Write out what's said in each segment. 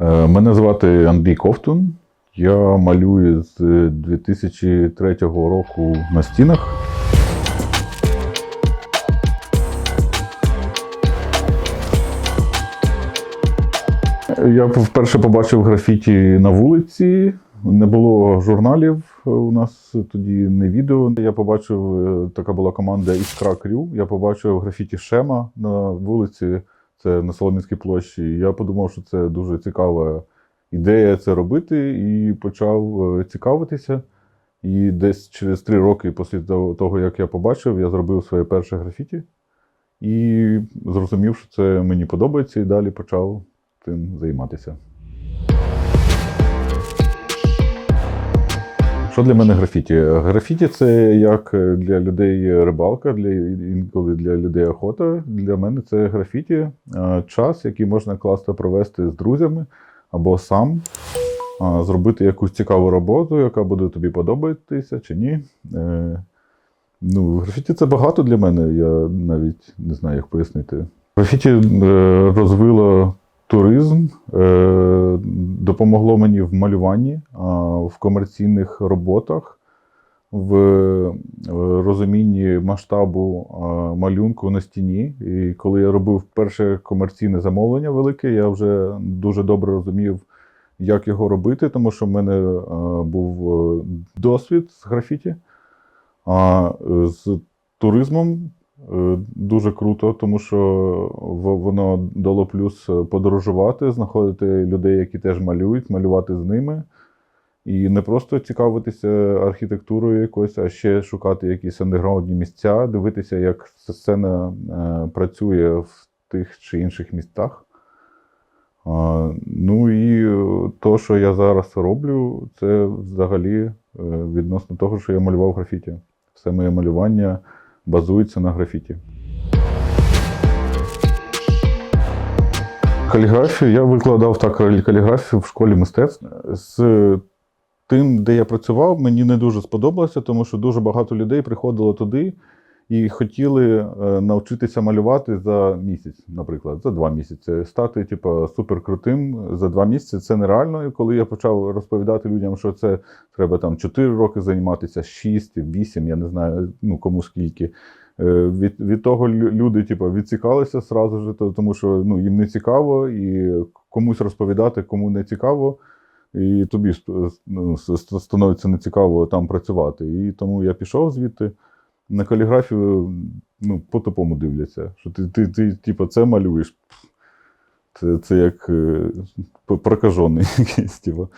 Е, Мене звати Андрій Ковтун. Я малюю з 2003 року на стінах. Я вперше побачив графіті на вулиці. Не було журналів у нас тоді не відео. Я побачив, е, така була команда Іскра Крю. Я побачив графіті Шема на вулиці, це на Соломінській площі. Я подумав, що це дуже цікава ідея це робити, і почав е, цікавитися. І десь через три роки після того- як я побачив, я зробив своє перше графіті і зрозумів, що це мені подобається, і далі почав цим займатися. Що для мене графіті? Графіті це як для людей рибалка, для інколи для людей охота. Для мене це графіті час, який можна класно провести з друзями або сам, зробити якусь цікаву роботу, яка буде тобі подобатися чи ні. Е, Ну, графіті це багато для мене, я навіть не знаю, як пояснити. Графіті е, розвило туризм, е, допомогло мені в малюванні, а, в комерційних роботах, в е, розумінні масштабу а, малюнку на стіні. І коли я робив перше комерційне замовлення велике, я вже дуже добре розумів, як його робити, тому що в мене е, був е, досвід з графіті. А е, з туризмом е, дуже круто, тому що воно дало плюс е, подорожувати, знаходити людей, які теж малюють, малювати з ними. І не просто цікавитися архітектурою якось, а ще шукати якісь андеграундні місця, дивитися, як сцена е, працює в тих чи інших містах. Ну і е, то, що я зараз роблю, це взагалі е, відносно того, що я малював графіті. Все моє малювання базується на графіті. Каліграфію я викладав так каліграфію в школі мистецтв. З тим, де я працював, мені не дуже сподобалося, тому що дуже багато людей приходило туди і хотіли е, навчитися малювати за місяць, наприклад, за два місяці. Стати, типу, суперкрутим за два місяці це нереально. І коли я почав розповідати людям, що це треба там 4 роки займатися, 6, 8, я не знаю, ну кому скільки. Е, Від, від того люди типу, відцікалися сразу ж, тому що ну, їм не цікаво, і комусь розповідати, кому не цікаво, і тобі ну, становиться нецікаво там працювати. І тому я пішов звідти. На каліграфію ну, по-тупому дивляться, що ти, ти, ти типу, це малюєш. Це, це як е, прокажений якийсь. Типу.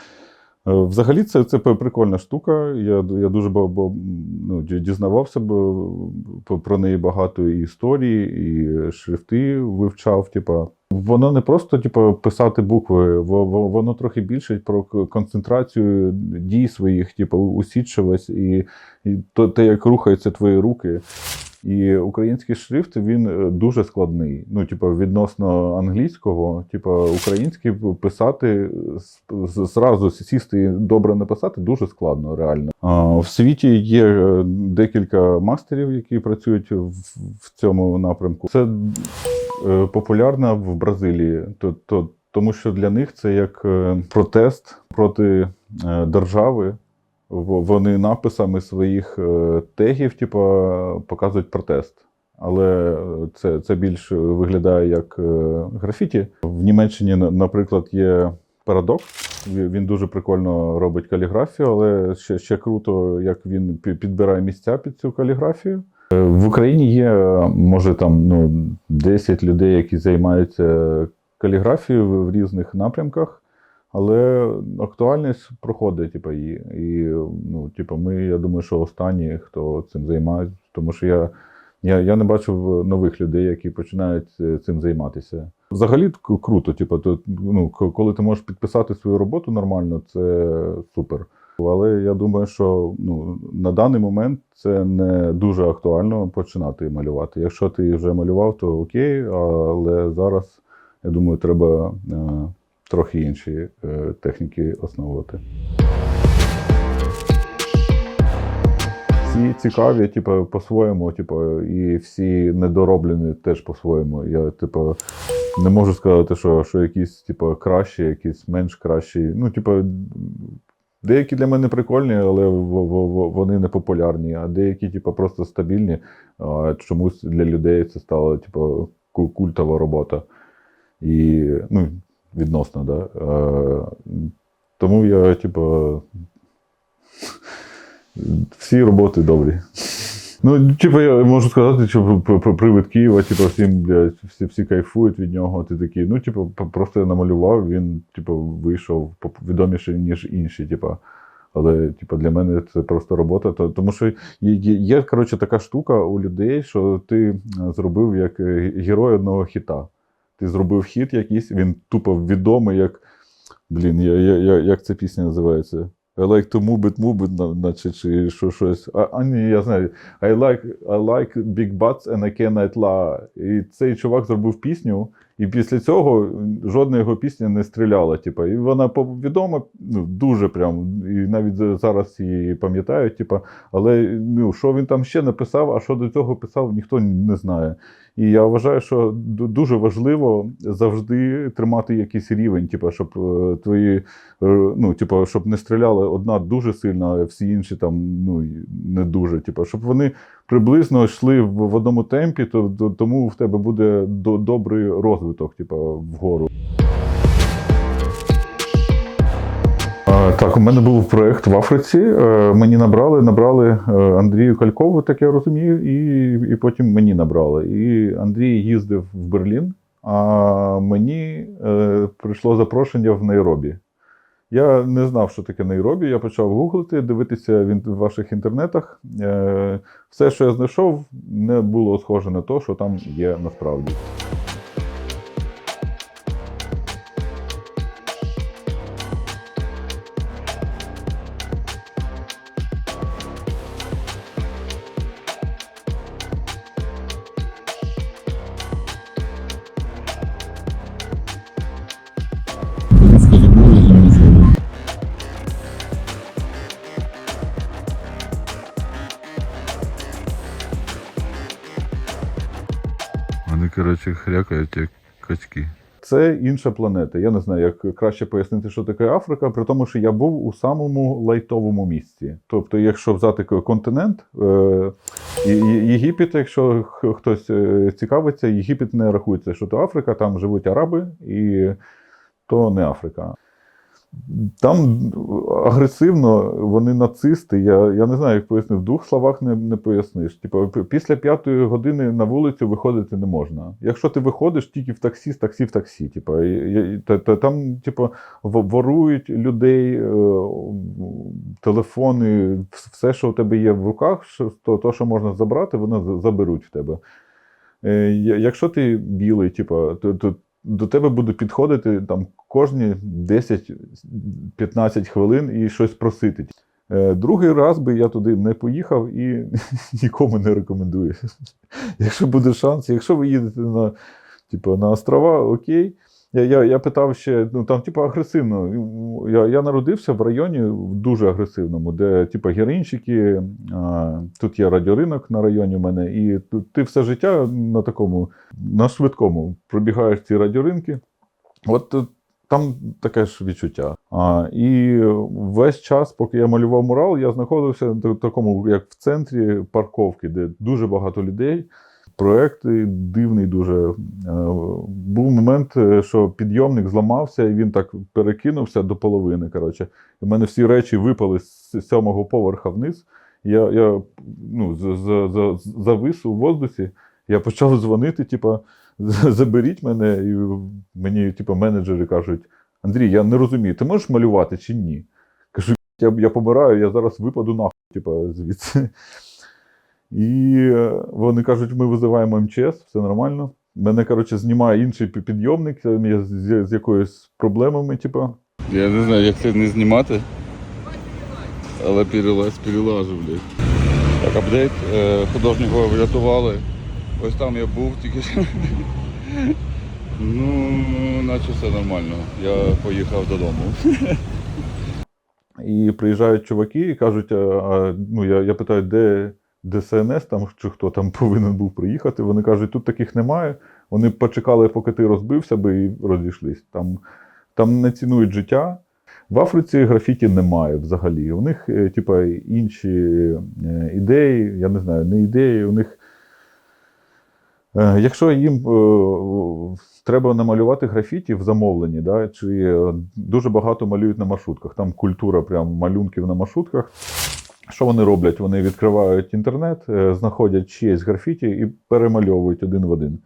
Е, Взагалі, це, це прикольна штука. Я, я дуже ба- ну, дізнавався про неї багато і історії, і шрифти вивчав. Типу. Воно не просто типу, писати букви, во- во- воно трохи більше про концентрацію дій своїх, типу, усідчивість і, і то, те, як рухаються твої руки. І український шрифт він е, дуже складний. Ну, типу, відносно англійського, типу, український писати зразу сісти і добре написати дуже складно, реально. А, в світі є е, декілька мастерів, які працюють в, в цьому напрямку. Це е, популярно в Бразилії, то, то, тому що для них це як е, протест проти е, держави. Вони написами своїх тегів, типу, показують протест. Але це, це більш виглядає як графіті. В Німеччині, наприклад, є парадокс. Він дуже прикольно робить каліграфію, але ще, ще круто, як він підбирає місця під цю каліграфію. В Україні є, е, може, там ну, 10 людей, які займаються каліграфією в різних напрямках. Але актуальність проходить, типу, і, і ну, типу, ми, я думаю, що останні, хто цим займається, тому що я, я, я не бачив нових людей, які починають е, цим займатися. Взагалі круто, типу, то, ну, коли ти можеш підписати свою роботу нормально, це супер. Але я думаю, що ну, на даний момент це не дуже актуально починати малювати. Якщо ти вже малював, то окей, але зараз, я думаю, треба. е, трохи інші е, техніки основувати. Всі цікаві, типу, по-своєму, типу, і всі недороблені теж по-своєму. Я, типу, Не можу сказати, що, що якісь, типу, кращі, якісь менш кращі. Ну, типу, деякі для мене прикольні, але вони не популярні, а деякі, типу, просто стабільні. Чомусь для людей це стало, типу, культова робота. І, ну, відносно, да. Тому я, типу, всі роботи добрі. Ну, типу, я можу сказати, що привид Києва, типу, всім, блядь, всі, всі кайфують від нього. Ти такий, ну, типу, просто я намалював, він, типу, вийшов відоміший, ніж інші, типу. Але, типу, для мене це просто робота. Тому що є, є, є, коротше, така штука у людей, що ти е, зробив як е, герой одного хіта. Ти зробив хіт якийсь, він тупо відомий, як. Блін, я, я, я, як ця пісня називається? I like to move it, move it, на- наче чи що щось. А, а ні, я знаю. I like, I like big butts and I cannot lie. І цей чувак зробив пісню, і після цього жодна його пісня не стріляла. Типу, і вона відома ну, дуже прям. І навіть зараз її пам'ятають. Типу, але ну, що він там ще написав, а що до цього писав, ніхто не знає. І я вважаю, що дуже важливо завжди тримати якийсь рівень, типу, щоб е, твої, е, ну, типу, щоб не стріляла одна дуже сильно, а всі інші там ну, не дуже. Типу, щоб вони приблизно йшли в, одному темпі, то, то тому в тебе буде до, добрий розвиток, типу, вгору. Так, у мене був проєкт в Африці. Е, Мені набрали, набрали е, Андрію Калькову, так я розумію, і, і потім мені набрали. І Андрій їздив в Берлін, а мені е, прийшло запрошення в Найробі. Я не знав, що таке Найробі. Я почав гуглити, дивитися в ваших інтернетах. Е, Все, що я знайшов, не було схоже на те, що там є насправді. Коротше, хрякають як качки. Це інша планета. Я не знаю, як краще пояснити, що таке Африка, при тому, що я був у самому лайтовому місці. Тобто, якщо взяти континент, е, Єгипет, якщо хтось е, цікавиться, Єгипет не рахується, що то Африка, там живуть араби, і то не Африка. Там агресивно вони нацисти. Я, я не знаю, як пояснити. В двох словах не, не поясниш. Типу, після п'ятої години на вулицю виходити не можна. Якщо ти виходиш тільки в таксі, з таксі в таксі. Типу, і- і- та, та, там, типу, ворують людей, е, телефони, все, що у тебе є в руках, то, то, що можна забрати, вони заберуть в тебе. Е, Якщо ти білий, типу, то, то до тебе буде підходити там кожні 10-15 хвилин і щось просити. Е, Другий раз би я туди не поїхав і нікому не рекомендую. Якщо буде шанс, якщо ви їдете на, типу, на острова, окей. Я, я, я питав ще, ну там, типу, агресивно. Я, я народився в районі дуже агресивному, де, типу, героїнчики, а, тут є радіоринок на районі в мене, і тут ти все життя на такому, на швидкому пробігаєш ці радіоринки. От е, там таке ж відчуття. А, і весь час, поки я малював мурал, я знаходився в такому, як в центрі парковки, де дуже багато людей. Проект дивний дуже. Е, Був момент, е, що підйомник зламався, і він так перекинувся до половини. Коротше. У мене всі речі випали з сьомого поверха вниз. Я, я ну, завис у воздусі. Я почав дзвонити, типа, заберіть мене, і мені, типу, менеджери кажуть: Андрій, я не розумію, ти можеш малювати чи ні? Кажу, я, я помираю, я зараз випаду нахуй, типу, звідси. І е, вони кажуть, ми визиваємо МЧС, все нормально. Мене, коротше, знімає інший підйомник, я з, з якоюсь проблемами, типу. Я не знаю, як це не знімати. Але перелаз, перелажу, блядь. Так, апдейт. Е, Художнього врятували. Ось там я був тільки що. Ну, наче все нормально. Я поїхав додому. І приїжджають чуваки і кажуть: а, ну, я, я питаю, де ДСНС там, чи хто там повинен був приїхати. Вони кажуть, тут таких немає. Вони почекали, поки ти розбився би і розійшлись. Там, там не цінують життя. В Африці графіті немає взагалі. У них, е, типа, інші е, ідеї, я не знаю, не ідеї, у них. Е, Якщо їм треба намалювати графіті в замовленні, да, чи дуже багато малюють на маршрутках, там культура прям малюнків на маршрутках. Що вони роблять? Вони відкривають інтернет, е, знаходять чиєсь графіті і перемальовують один в один.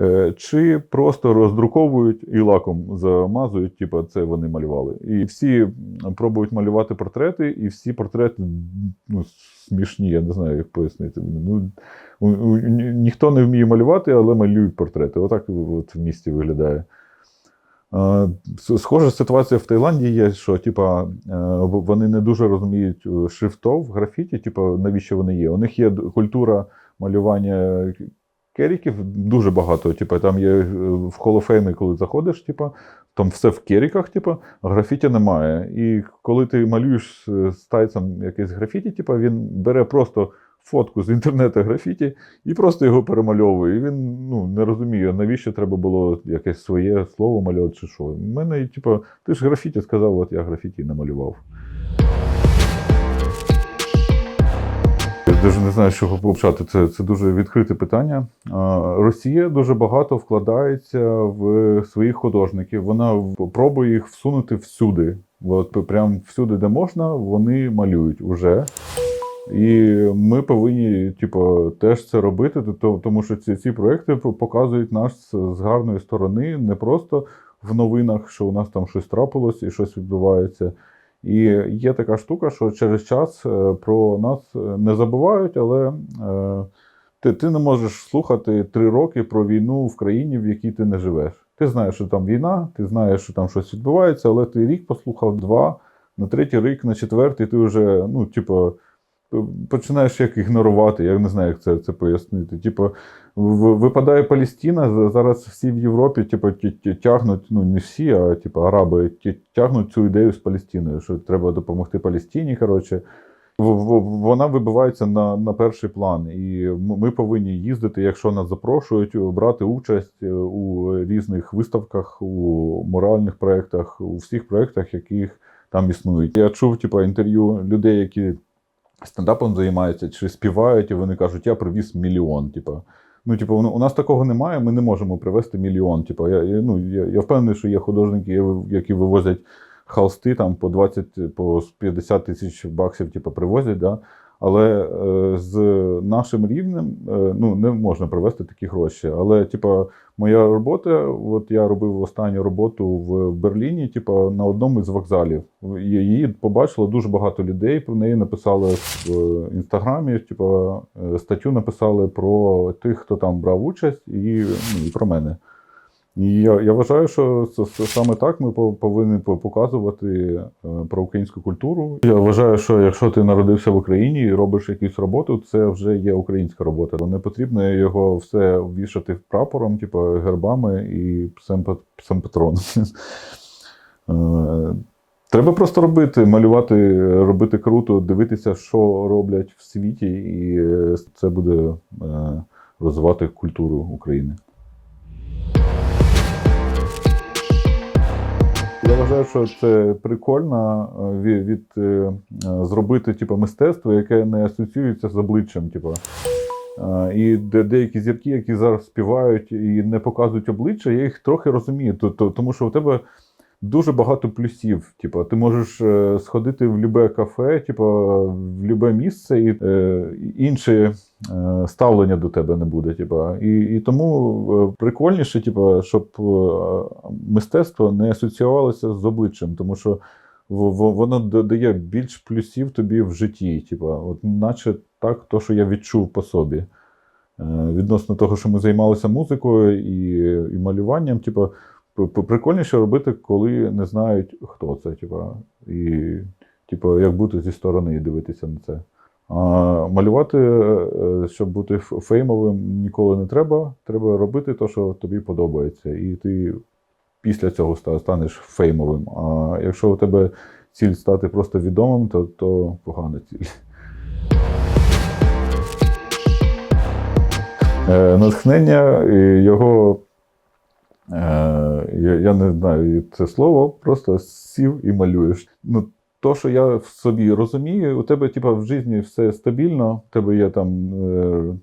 Е, Чи просто роздруковують і лаком замазують, типу, це вони малювали. І всі пробують малювати портрети, і всі портрети ну, смішні, я не знаю, як пояснити. Ну, ніхто не вміє малювати, але малюють портрети. Отак от в місті виглядає. Е, Схожа ситуація в Таїланді є, що типа, е, вони не дуже розуміють е, шрифтов, графіті, типа, навіщо вони є. У них є культура малювання керіків дуже багато. Типа, там є в холофейми, коли заходиш, типа, там все в керіках, типа, графіті немає. І коли ти малюєш з тайцем якесь графіті, типа, він бере просто фотку з інтернету графіті і просто його перемальовує. І він ну, не розуміє, навіщо треба було якесь своє слово малювати чи що. У мене, типу, ти ж графіті сказав, от я графіті намалював. Навіть не знаю, з чого почати. Це, це дуже відкрите питання. Росія дуже багато вкладається в своїх художників. Вона пробує їх всунути всюди. От прям всюди, де можна, вони малюють уже. І ми повинні, типу, теж це робити, тому що ці, ці проекти показують нас з гарної сторони, не просто в новинах, що у нас там щось трапилось і щось відбувається. І є така штука, що через час е, про нас е, не забувають, але е, ти, ти не можеш слухати три роки про війну в країні, в якій ти не живеш. Ти знаєш, що там війна, ти знаєш, що там щось відбувається, але ти рік послухав, два, на третій рік, на четвертий, ти вже, ну, типу, починаєш як ігнорувати, я не знаю, як це, це пояснити. Типу, випадає Палістина, зараз всі в Європі, типу, тягнуть, ну не всі, а типу, араби тягнуть цю ідею з Палестиною, що треба допомогти Палестині. Коротше. Вона вибивається на, на перший план, і ми повинні їздити, якщо нас запрошують, брати участь е, у різних виставках, у моральних проєктах, у всіх проєктах, яких там існують. Я чув типу, інтерв'ю людей, які стендапом займаються чи співають, і вони кажуть, я привіз мільйон. Типу. Ну, типу, у нас такого немає, ми не можемо привезти мільйон. Типу, я, я, ну, я, я впевнений, що є художники, які вивозять холсти там по 20, по 50 тисяч баксів, типу, привозять, да? Але е, з нашим рівнем е, ну, не можна привезти такі гроші. Але, типу, моя робота, от я робив останню роботу в Берліні, типу, на одному із вокзалів. Її побачило дуже багато людей. Про неї написали в інстаграмі. Типу, е, статтю написали про тих, хто там брав участь, і, ну, і про мене. І я, я вважаю, що с- саме так ми повинні показувати е, про українську культуру. Я вважаю, що якщо ти народився в Україні і робиш якусь роботу, це вже є українська робота. Не потрібно його все вішати прапором, типу гербами і псем, пат- псем патрон. Е, Треба просто робити, малювати, робити круто, дивитися, що роблять в світі, і е, це буде розвивати культуру України. Я вважаю, що це прикольно е, від, від е, е, зробити типу, мистецтво, яке не асоціюється з обличчям. Типу. І де, деякі зірки, які зараз співають і не показують обличчя, я їх трохи розумію, то, то, тому що у тебе дуже багато плюсів. Типу, ти можеш е, сходити в любе кафе, типу, в любе місце, і е, інше е, ставлення до тебе не буде. Типу. І, і тому е, прикольніше, типу, щоб мистецтво не асоціювалося з обличчям, тому що воно додає більш плюсів тобі в житті. Типу, от, наче так, то, що я відчув по собі. Відносно того, що ми займалися музикою і, і малюванням, типу, прикольніше робити, коли не знають, хто це. Типу, і, типу, як бути зі сторони і дивитися на це. А малювати, е, щоб бути феймовим, ніколи не треба. Треба робити те, що тобі подобається. І ти після цього станеш феймовим. А якщо у тебе ціль стати просто відомим, то, то погана ціль. Е, натхнення його. Е, я, я не знаю це слово, просто сів і малюєш. Ну, то, що я в собі розумію, у тебе, типа, в житті все стабільно, у тебе є там, е,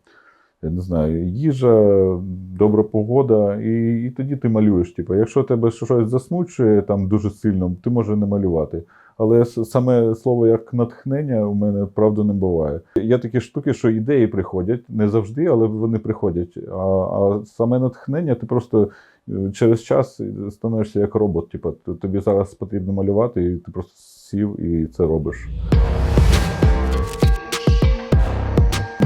я не знаю, їжа, добра погода, і, і тоді ти малюєш. Типа, якщо тебе щось засмучує там дуже сильно, ти можеш не малювати. Але саме слово як натхнення у мене правда не буває. Є такі штуки, що ідеї приходять не завжди, але вони приходять. А, а саме натхнення, ти просто е, через час становишся як робот. Типа, т- тобі зараз потрібно малювати, і ти просто сів і це робиш.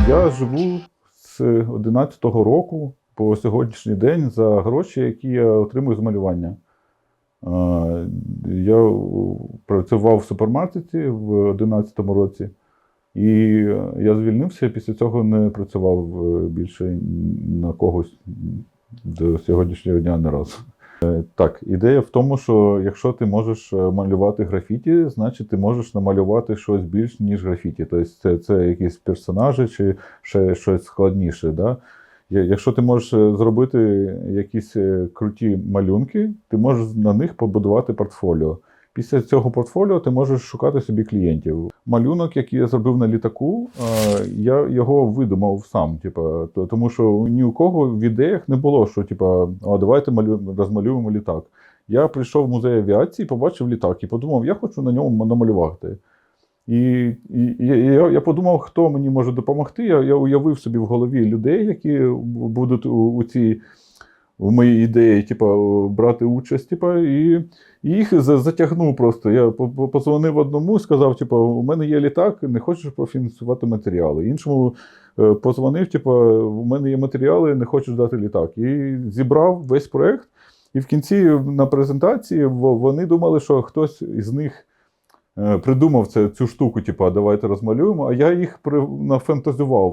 Я живу з 11-го року по сьогоднішній день за гроші, які я отримую з малювання. Я працював в супермаркеті в 11-му році, і я звільнився, після цього не працював е, більше на когось до сьогоднішнього дня не разу. Е, Так, ідея в тому, що якщо ти можеш е, малювати графіті, значить ти можеш намалювати щось більш, ніж графіті. Тобто це, це якісь персонажі чи ще щось складніше. Да? Якщо ти можеш е, зробити якісь е, круті малюнки, ти можеш на них побудувати портфоліо. Після цього портфоліо ти можеш шукати собі клієнтів. Малюнок, який я зробив на літаку, е, я його видумав сам. Типа, то- тому що ні у кого в ідеях не було, що типа, а давайте малю, розмалюємо літак. Я прийшов в музей авіації, побачив літак і подумав, я хочу на ньому намалювати. І, і, я, я подумав, хто мені може допомогти. Я, я уявив собі в голові людей, які будуть у, у цій в моїй ідеї, типу, брати участь, типу, і, їх затягнув просто. Я по- по- позвонив одному, і сказав, типу, у мене є літак, не хочеш профінансувати матеріали. Іншому е, позвонив, типу, у мене є матеріали, не хочеш дати літак. І зібрав весь проект. І в кінці на презентації вони думали, що хтось із них придумав це, цю штуку, типу, давайте розмалюємо, а я їх при,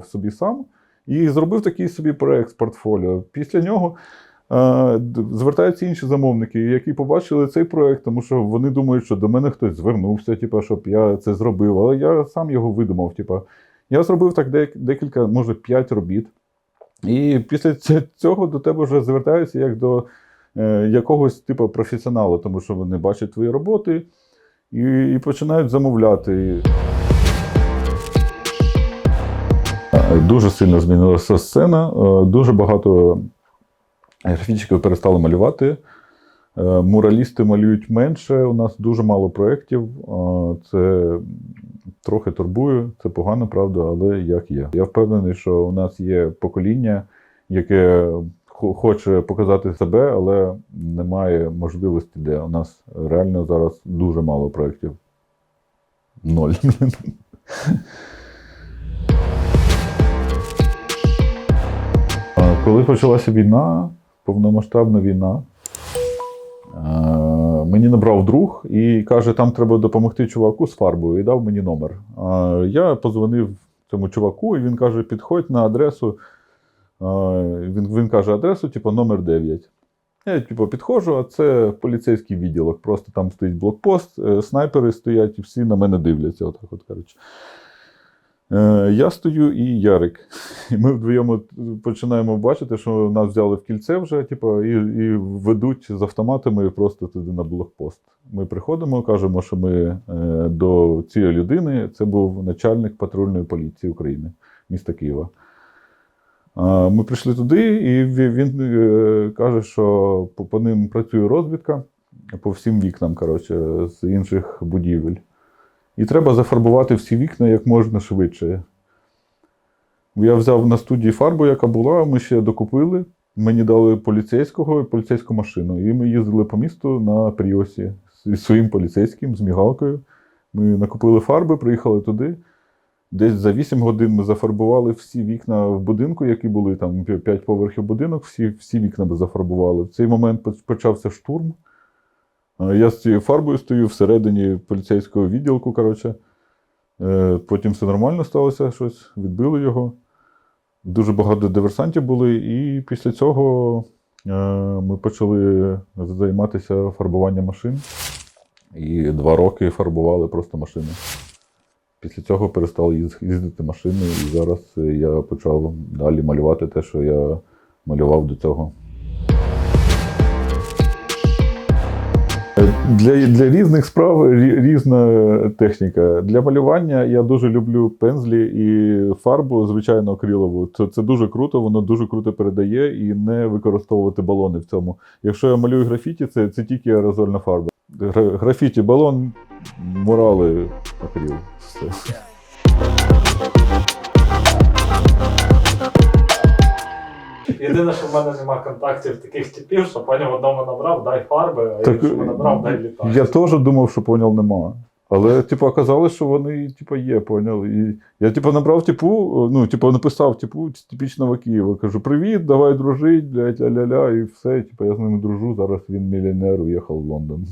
собі сам і зробив такий собі проект з портфоліо. Після нього е, звертаються інші замовники, які побачили цей проект, тому що вони думають, що до мене хтось звернувся, типу, щоб я це зробив. Але я сам його видумав. Типу. Я зробив так дек- декілька, може, п'ять робіт. І після цього до тебе вже звертаються як до е, якогось типу професіоналу, тому що вони бачать твої роботи і, і починають замовляти. Дуже сильно змінилася сцена. е, Дуже багато графічиків перестали малювати. Е, Муралісти малюють менше. У нас дуже мало проєктів. Е, Це трохи турбує, це погано, правда, але як є. Я впевнений, що у нас є покоління, яке хоче показати себе, але немає можливості, де у нас реально зараз дуже мало проєктів. Ноль. Коли почалася війна, повномасштабна війна, е, мені набрав друг і каже, там треба допомогти чуваку з фарбою, і дав мені номер. Я позвонив цьому чуваку, і він каже: підходь на адресу. Він, він каже адресу, типу, номер 9. Я типу, підходжу, а це поліцейський відділок. Просто там стоїть блокпост, е, снайпери стоять, і всі на мене дивляться. Отак, от, коротше. Я стою і Ярик. І ми вдвоєм починаємо бачити, що нас взяли в кільце вже, типу, і, і ведуть з автоматами просто туди на блокпост. Ми приходимо, кажемо, що ми е, до цієї людини. Це був начальник патрульної поліції України, міста Києва. Ми прийшли туди, і він е, каже, що по ним працює розвідка по всім вікнам, коротше, з інших будівель. І треба зафарбувати всі вікна як можна швидше. Я взяв на студії фарбу, яка була, ми ще докупили. Мені дали поліцейського і поліцейську машину. І ми їздили по місту на Пріосі зі своїм поліцейським, з мігалкою. Ми накупили фарби, приїхали туди. Десь за 8 годин ми зафарбували всі вікна в будинку, які були там 5 поверхів будинок, всі, всі вікна ми зафарбували. В цей момент почався штурм. Я з цією фарбою стою всередині поліцейського відділку. Коротше. Е, Потім все нормально сталося, щось, відбили його. Дуже багато диверсантів були, і після цього е, ми почали займатися фарбуванням машин. І два роки фарбували просто машини. Після цього перестав їздити машиною, і зараз е, я почав далі малювати те, що я малював до цього. Для, для різних справ різна техніка. Для малювання я дуже люблю пензлі і фарбу, звичайно, акрилову. Це, це дуже круто, воно дуже круто передає і не використовувати балони в цьому. Якщо я малюю графіті, це, це тільки аерозольна фарба. Гра- Графіті, балон, мурали, акрил. Все. Єдине, що в мене нема контактів таких типів, що поняв одному набрав, дай фарби, а Так, іншому набрав, дай літак. Я теж думав, що поняв нема. Але, типу, оказалось, що вони, типу, є, поняв. І я, типу, набрав, типу, ну, типу, написав, типу, типічного Києва. Кажу, привіт, давай дружить, блядь, ля-ля-ля, і все. Типу, я з ним дружу, зараз він мільйонер, уїхав в Лондон.